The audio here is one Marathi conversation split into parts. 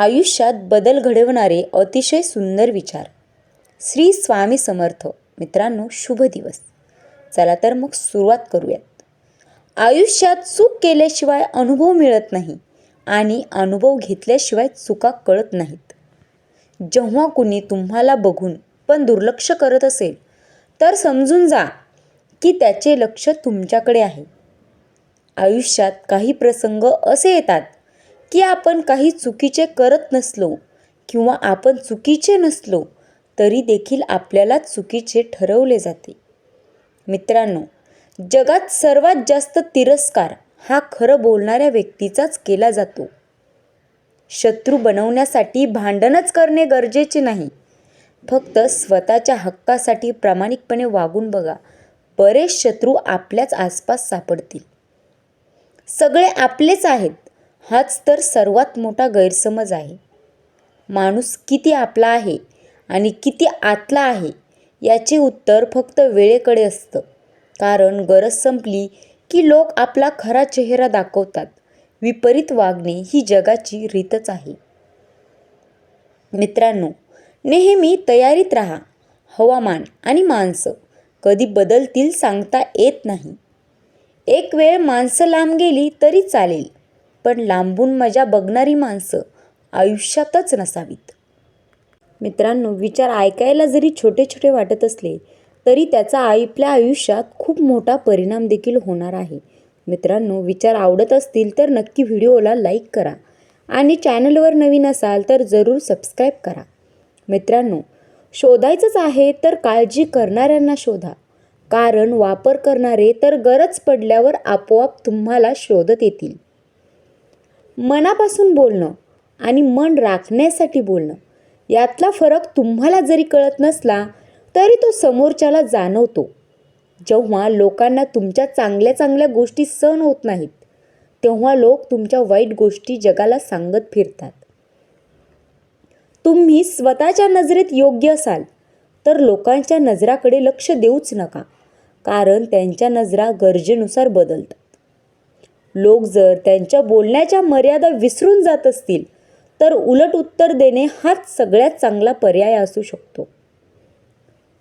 आयुष्यात बदल घडवणारे अतिशय सुंदर विचार. श्री स्वामी समर्थ. मित्रांनो शुभ दिवस. चला तर मग सुरुवात करूयात. आयुष्यात चूक केल्याशिवाय अनुभव मिळत नाही आणि अनुभव घेतल्याशिवाय चुका कळत नाहीत. जेव्हा कुणी तुम्हाला बघून पण दुर्लक्ष करत असेल तर समजून जा की त्याचे लक्ष तुमच्याकडे आहे. आयुष्यात काही प्रसंग असे येतात की आपण काही चुकीचे करत नसलो किंवा आपण चुकीचे नसलो तरी देखील आपल्याला चुकीचे ठरवले जाते. मित्रांनो जगात सर्वात जास्त तिरस्कार हा खरं बोलणाऱ्या व्यक्तीचाच केला जातो. शत्रू बनवण्यासाठी भांडणच करणे गरजेचे नाही. फक्त स्वतःच्या हक्कासाठी प्रामाणिकपणे वागून बघा. बरेच शत्रू आपल्याच आसपास सापडतील. सगळे आपलेच आहेत. हाच तर सर्वात मोठा गैरसमज आहे. माणूस किती आपला आहे आणि किती आतला आहे याचे उत्तर फक्त वेळेकडे असतं. कारण गरज संपली की लोक आपला खरा चेहरा दाखवतात. विपरीत वागणे ही जगाची रीतच आहे. मित्रांनो नेहमी तयारीत राहा. हवामान आणि माणसं कधी बदलतील सांगता येत नाही. एक वेळ माणसं लांब गेली तरी चालेल. पण लांबून मजा बघणारी माणसं आयुष्यातच नसावीत. मित्रांनो विचार ऐकायला जरी छोटे छोटे वाटत असले तरी त्याचा आपल्या आयुष्यात खूप मोठा परिणाम देखील होणार आहे. मित्रांनो विचार आवडत असतील तर नक्की व्हिडिओला लाईक करा आणि चॅनलवर नवीन असाल तर जरूर सबस्क्राईब करा. मित्रांनो शोधायचंच आहे तर काळजी करणाऱ्यांना शोधा. कारण वापर करणारे तर गरज पडल्यावर आपोआप तुम्हाला शोधत येतील. मनापासून बोलणं आणि मन राखण्यासाठी बोलणं. यातला फरक तुम्हाला जरी कळत नसला तरी तो समोरच्याला जाणवतो. जेव्हा लोकांना तुमच्या चांगल्या चांगल्या गोष्टी सहन होत नाहीत तेव्हा लोक तुमच्या वाईट गोष्टी जगाला सांगत फिरतात. तुम्ही स्वतःच्या नजरेत योग्य असाल तर लोकांच्या नजराकडे लक्ष देऊच नका कारण त्यांच्या नजरा गरजेनुसार बदलतात. लोक जर त्यांच्या बोलण्याच्या मर्यादा विसरून जात असतील तर उलट उत्तर देणे हाच सगळ्यात चांगला पर्याय असू शकतो.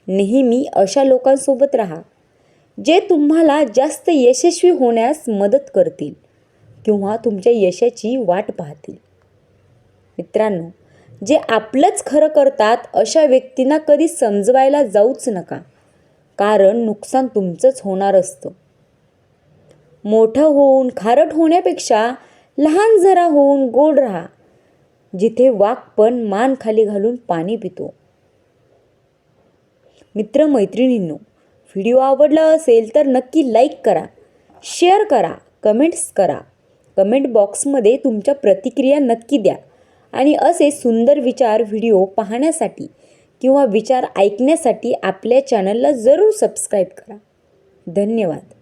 नेहमी अशा लोकांसोबत राहा जे तुम्हाला जास्त यशस्वी होण्यास मदत करतील किंवा तुमच्या यशाची वाट पाहतील. मित्रांनो जे आपलंच खरं करतात अशा व्यक्तींना कधी समजवायला जाऊच नका कारण नुकसान तुमचंच होणार असतं. मोठं होऊन खारट होण्यापेक्षा लहान जरा होऊन गोड राहा. जिथे वाघ पण मान खाली घालून पाणी पितो. मित्रमैत्रिणींनो व्हिडिओ आवडला असेल तर नक्की लाईक करा शेअर करा कमेंट्स करा. कमेंट बॉक्समध्ये तुमच्या प्रतिक्रिया नक्की द्या आणि असे सुंदर विचार व्हिडिओ पाहण्यासाठी किंवा विचार ऐकण्यासाठी आपल्या चॅनलला जरूर सबस्क्राईब करा. धन्यवाद.